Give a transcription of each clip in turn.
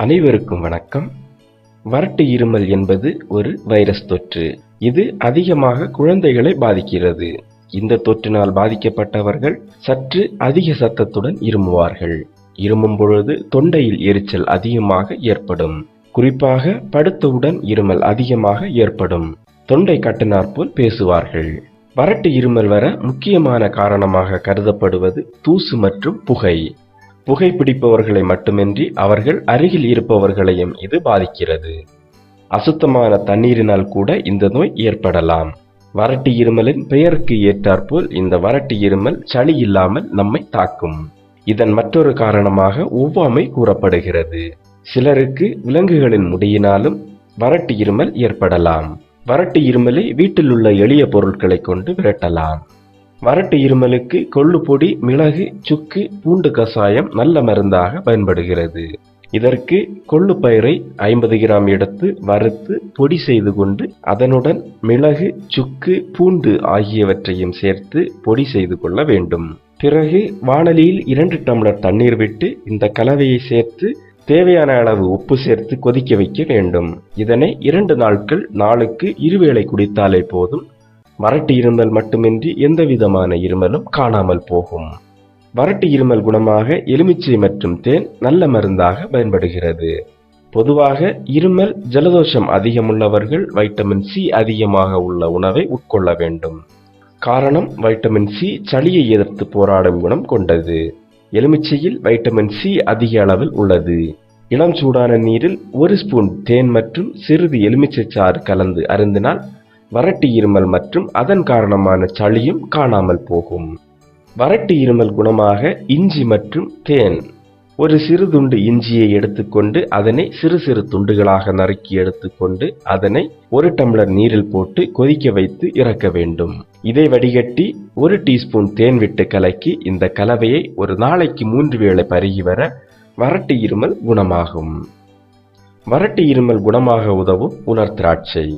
அனைவருக்கும் வணக்கம். வறட்டு இருமல் என்பது ஒரு வைரஸ் தொற்று. இது அதிகமாக குழந்தைகளை பாதிக்கிறது. இந்த தொற்றினால் பாதிக்கப்பட்டவர்கள் சற்று அதிக சத்தத்துடன் இருமுவார்கள். இருமும் பொழுது தொண்டையில் எரிச்சல் அதிகமாக ஏற்படும். குறிப்பாக படுத்தவுடன் இருமல் அதிகமாக ஏற்படும். தொண்டை கட்டினாற் போல் பேசுவார்கள். வறட்டு இருமல் வர முக்கியமான காரணமாக கருதப்படுவது தூசு மற்றும் புகை. புகைப்பிடிப்பவர்களை மட்டுமின்றி அவர்கள் அருகில் இருப்பவர்களையும் இது பாதிக்கிறது. அசுத்தமான தண்ணீரினால் கூட இந்த நோய் ஏற்படலாம். வறட்டு இருமலின் பெயருக்கு ஏற்றாற்போல் இந்த வறட்டு இருமல் சளி இல்லாமல் நம்மை தாக்கும். இதன் மற்றொரு காரணமாக ஒவ்வாமை கூறப்படுகிறது. சிலருக்கு விலங்குகளின் முடியினாலும் வறட்டு இருமல் ஏற்படலாம். வறட்டு இருமலை வீட்டில் உள்ள எளிய பொருட்களை கொண்டு விரட்டலாம். வறட்டு இருமலுக்கு கொள்ளு பொடி மிளகு சுக்கு பூண்டு கசாயம் நல்ல மருந்தாக பயன்படுகிறது. இதற்கு கொள்ளு பயிரை ஐம்பது கிராம் எடுத்து வறுத்து பொடி செய்து கொண்டு அதனுடன் மிளகு சுக்கு பூண்டு ஆகியவற்றையும் சேர்த்து பொடி செய்து கொள்ள வேண்டும். பிறகு வாணலியில் இரண்டு டம்ளர் தண்ணீர் விட்டு இந்த கலவையை சேர்த்து தேவையான அளவு உப்பு சேர்த்து கொதிக்க வைக்க வேண்டும். இதனை இரண்டு நாட்கள் நாளுக்கு இருவேளை குடித்தாலே போதும். வறட்டு இருமல் மட்டுமின்றி எந்த விதமான இருமலும் காணாமல் போகும். வறட்டு இருமல் குணமாக எலுமிச்சை மற்றும் தேன் நல்ல மருந்தாக பயன்படுகிறது. பொதுவாக இருமல் ஜலதோஷம் அதிகமுள்ளவர்கள் வைட்டமின் சி அதிகமாக உள்ள உணவை உட்கொள்ள வேண்டும். காரணம் வைட்டமின் சி சளியை எதிர்த்து போராடும் குணம் கொண்டது. எலுமிச்சையில் வைட்டமின் சி அதிக அளவில் உள்ளது. இளம் சூடான நீரில் ஒரு ஸ்பூன் தேன் மற்றும் சிறிது எலுமிச்சை சாறு கலந்து அருந்தினால் வறட்டு இருமல் மற்றும் அதன் காரணமான சளியும் காணாமல் போகும். வறட்டு இருமல் குணமாக இஞ்சி மற்றும் தேன். ஒரு சிறு துண்டு இஞ்சியை எடுத்துக்கொண்டு அதனை சிறு சிறு துண்டுகளாக நறுக்கி எடுத்துக்கொண்டு அதனை ஒரு டம்ளர் நீரில் போட்டு கொதிக்க வைத்து இறக்க வேண்டும். இதை வடிகட்டி ஒரு டீஸ்பூன் தேன் விட்டு கலக்கி இந்த கலவையை ஒரு நாளைக்கு மூன்று வேளை பருகி வர வறட்டு இருமல் குணமாகும். வறட்டு இருமல் குணமாக உதவும் உலர் திராட்சை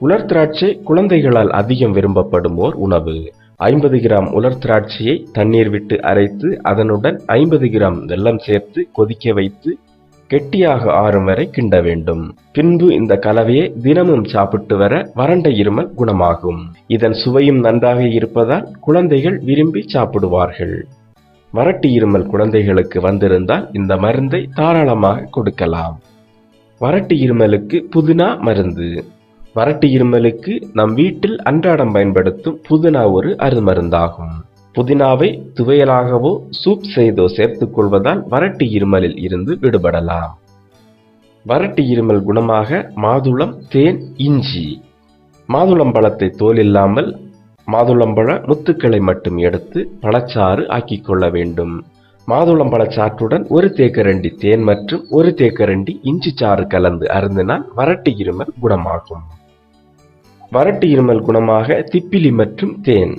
உலர் திராட்சை குழந்தைகளால் அதிகம் விரும்பப்படும் ஓர் உணவு. ஐம்பது கிராம் உலர் திராட்சையை தண்ணீர் விட்டு அரைத்து அதனுடன் ஐம்பது கிராம் வெல்லம் சேர்த்து கொதிக்க வைத்து கெட்டியாக ஆறும் வரை கிண்ட வேண்டும். பின்பு இந்த கலவையை தினமும் சாப்பிட்டு வர வறண்ட இருமல் குணமாகும். இதன் சுவையும் நன்றாக இருப்பதால் குழந்தைகள் விரும்பி சாப்பிடுவார்கள். வறட்டு இருமல் குழந்தைகளுக்கு வந்திருந்தால் இந்த மருந்தை தாராளமாக கொடுக்கலாம். வறட்டு இருமலுக்கு புதினா மருந்து. வறட்டு இருமலுக்கு நம் வீட்டில் அன்றாடம் பயன்படுத்தும் புதினா ஒரு அருமருந்தாகும் புதினாவை துவையலாகவோ சூப் செய்தோ சேர்த்துக் கொள்வதால் வறட்டு இருமலில் இருந்து விடுபடலாம். வறட்டு இருமல் குணமாக மாதுளம் தேன் இஞ்சி. மாதுளம் பழத்தை தோல் இல்லாமல் மாதுளம்பழ முத்துக்களை மட்டும் எடுத்து பழச்சாறு ஆக்கிக் கொள்ள வேண்டும். மாதுளம் பழச்சாற்றுடன் ஒரு தேக்கரண்டி தேன் மற்றும் ஒரு தேக்கரண்டி இஞ்சி சாறு கலந்து அருந்தினால் வறட்டு இருமல் குணமாகும். வறட்டு இருமல் குணமாக திப்பிலி மற்றும் தேன்.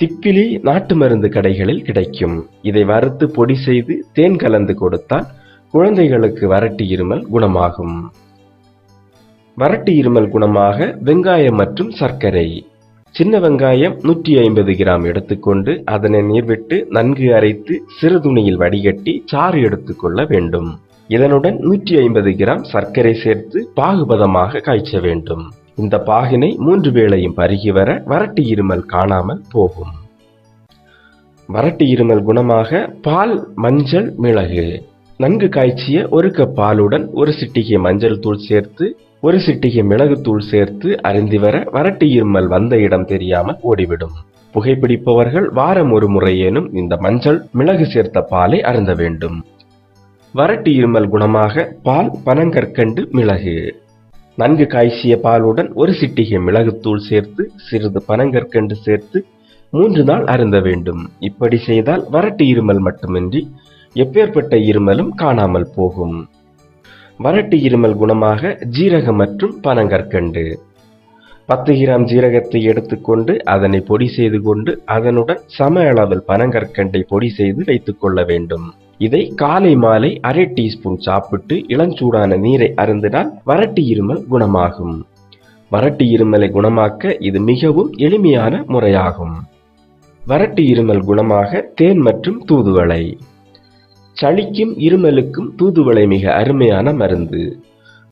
திப்பிலி நாட்டு மருந்து கடைகளில் கிடைக்கும். இதை வறுத்து பொடி செய்து தேன் கலந்து கொடுத்தால் குழந்தைகளுக்கு வறட்டு இருமல் குணமாகும். வறட்டு இருமல் குணமாக வெங்காயம் மற்றும் சர்க்கரை. சின்ன வெங்காயம் நூற்றி ஐம்பது கிராம் எடுத்துக்கொண்டு அதனை நீர்விட்டு நன்கு அரைத்து சிறு துணியில் வடிகட்டி சாறு எடுத்துக்கொள்ள வேண்டும். இதனுடன் நூற்றி ஐம்பது கிராம் சர்க்கரை சேர்த்து பாகுபதமாக காய்ச்ச வேண்டும். இந்த பாகினை மூன்று வேளையும் பருகி வர வறட்டு இருமல் காணாமல் போகும். வறட்டு இருமல் குணமாக பால் மஞ்சள் மிளகு. நன்கு காய்ச்சிய ஒரு கப் பாலுடன் ஒரு சிட்டிகை மஞ்சள் தூள் சேர்த்து ஒரு சிட்டிகை மிளகுத்தூள் சேர்த்து அருந்தி வர வறட்டு இருமல் வந்த இடம் தெரியாமல் ஓடிவிடும். புகைப்பிடிப்பவர்கள் வாரம் ஒரு முறையேனும் இந்த மஞ்சள் மிளகு சேர்த்த பாலை அருந்த வேண்டும். வறட்டு இருமல் குணமாக பால் பனங்கற்கண்டு மிளகு. நன்கு காய்ச்சிய பாலுடன் ஒரு சிட்டிகை மிளகுத்தூள் சேர்த்து சிறிது பனங்கற்கண்டு சேர்த்து மூன்று நாள் அருந்த வேண்டும். இப்படி செய்தால் வறட்டு இருமல் மட்டுமின்றி எப்பேற்பட்ட இருமலும் காணாமல் போகும். வறட்டு இருமல் குணமாக ஜீரகம் மற்றும் பனங்கற்கண்டு. பத்து கிராம் ஜீரகத்தை எடுத்துக்கொண்டு அதனை பொடி செய்து கொண்டு அதனுடன் சம அளவில் பனங்கற்கண்டை பொடி செய்து வைத்துக் கொள்ள வேண்டும். இதை காலை மாலை அரை டீஸ்பூன் சாப்பிட்டு இளஞ்சூடான நீரை அருந்தினால் வறட்டு இருமல் குணமாகும். வறட்டு இருமலை குணமாக்க இது மிகவும் எளிமையான முறையாகும். வறட்டு இருமல் குணமாக தேன் மற்றும் தூதுவளை. சளிக்கும் இருமலுக்கும் தூதுவளை மிக அருமையான மருந்து.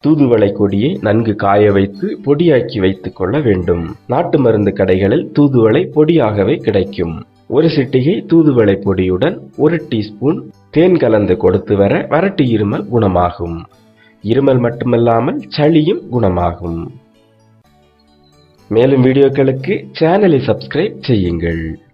தூதுவளை கொடியை நன்கு காய வைத்து பொடியாக்கி வைத்துக் கொள்ள வேண்டும். நாட்டு மருந்து கடைகளில் தூதுவளை பொடியாகவே கிடைக்கும். ஒரு சிட்டிகை தூதுவளை பொடியுடன் ஒரு டீஸ்பூன் தேன் கலந்து கொடுத்து வர வறட்டு இருமல் குணமாகும். இருமல் மட்டுமல்லாமல் சளியும் குணமாகும். மேலும் வீடியோக்களுக்கு சேனலை சப்ஸ்கிரைப் செய்யுங்கள்.